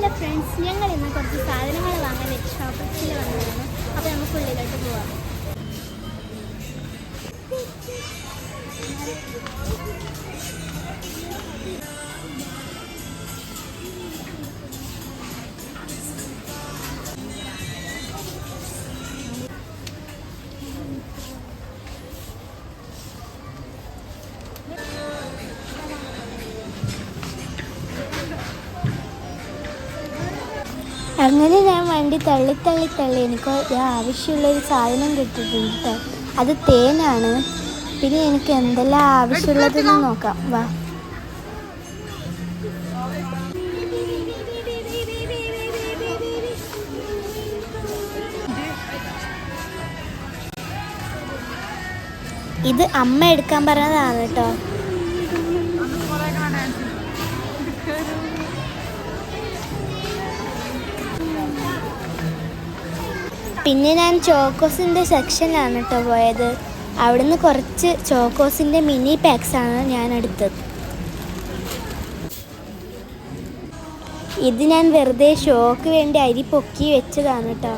Hello friends ഞങ്ങൾ ഇന്ന് കുറച്ച് സാധനങ്ങൾ വാങ്ങാൻ ഷോപ്പിൽ വന്നതാണ്. അപ്പോൾ നമുക്ക് ഉള്ളിലോട്ട് പോവാം. അങ്ങനെ ഞാൻ വണ്ടി തള്ളി തള്ളി തള്ളി എനിക്ക് ഒരു ആവശ്യമുള്ളൊരു സാധനം കിട്ടിയിട്ടുണ്ട് കേട്ടോ അത് തേനാണ്. പിന്നെ എനിക്ക് എന്തെല്ലാം ആവശ്യമുള്ളതെന്ന് നോക്കാം. വാ. ഇത് അമ്മ എടുക്കാൻ പറഞ്ഞതാണ് കേട്ടോ പിന്നെ ഞാൻ ചോക്കോസിന്റെ സെക്ഷനിലാണ് കേട്ടോ പോയത്. അവിടുന്ന് കുറച്ച് ചോക്കോസിന്റെ മിനി പാക്സാണ് ഞാൻ എടുത്തത് ഇത് ഞാൻ വെറുതെ ഷോക്ക് വേണ്ടി അരി പൊക്കി വെച്ചതാണ് കേട്ടോ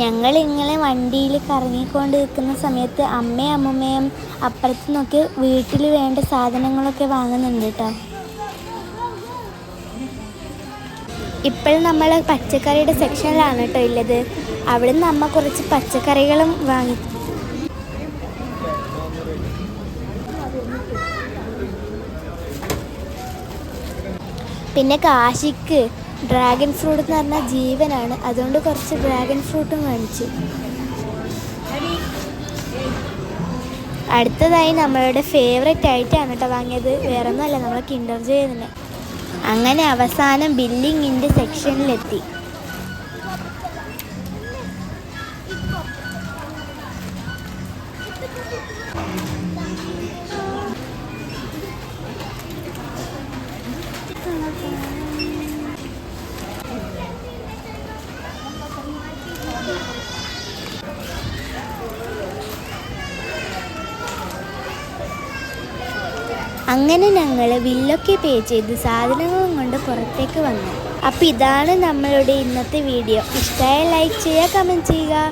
ഞങ്ങൾ ഇങ്ങനെ വണ്ടിയിൽ കറങ്ങിക്കൊണ്ട് നിൽക്കുന്ന സമയത്ത് അമ്മയും അമ്മമ്മയും അപ്പുറത്തു നിന്നൊക്കെ വീട്ടിൽ വേണ്ട സാധനങ്ങളൊക്കെ വാങ്ങുന്നുണ്ട് കേട്ടോ. ഇപ്പോൾ നമ്മൾ പച്ചക്കറിയുടെ സെക്ഷനിലാണ് കേട്ടോ ഉള്ളത്. അവിടെ നിന്ന് അമ്മ കുറച്ച് പച്ചക്കറികളും വാങ്ങി. പിന്നെ കാശിക്ക് ഡ്രാഗൺ ഫ്രൂട്ട് എന്ന് പറഞ്ഞാൽ ജീവനാണ്. അതുകൊണ്ട് കുറച്ച് ഡ്രാഗൺ ഫ്രൂട്ടും വാങ്ങിച്ചു. അടുത്തതായി നമ്മളുടെ ഫേവറേറ്റ് ആയിട്ടാണ് കേട്ടോ വാങ്ങിയത്. വേറെ ഒന്നുമല്ല നമ്മൾ കിൻഡർ ജോയ് തന്നെ. അങ്ങനെ അവസാനം ബില്ലിങ്ങിന്റെ സെക്ഷനിലെത്തി അങ്ങനെ ഞങ്ങൾ ബില്ലൊക്കെ പേ ചെയ്ത് സാധനങ്ങളും കൊണ്ട് പുറത്തേക്ക് വന്നു. അപ്പോൾ ഇതാണ് നമ്മളുടെ ഇന്നത്തെ വീഡിയോ. ഇഷ്ടമായ ലൈക്ക് ചെയ്യുക കമന്റ് ചെയ്യുക.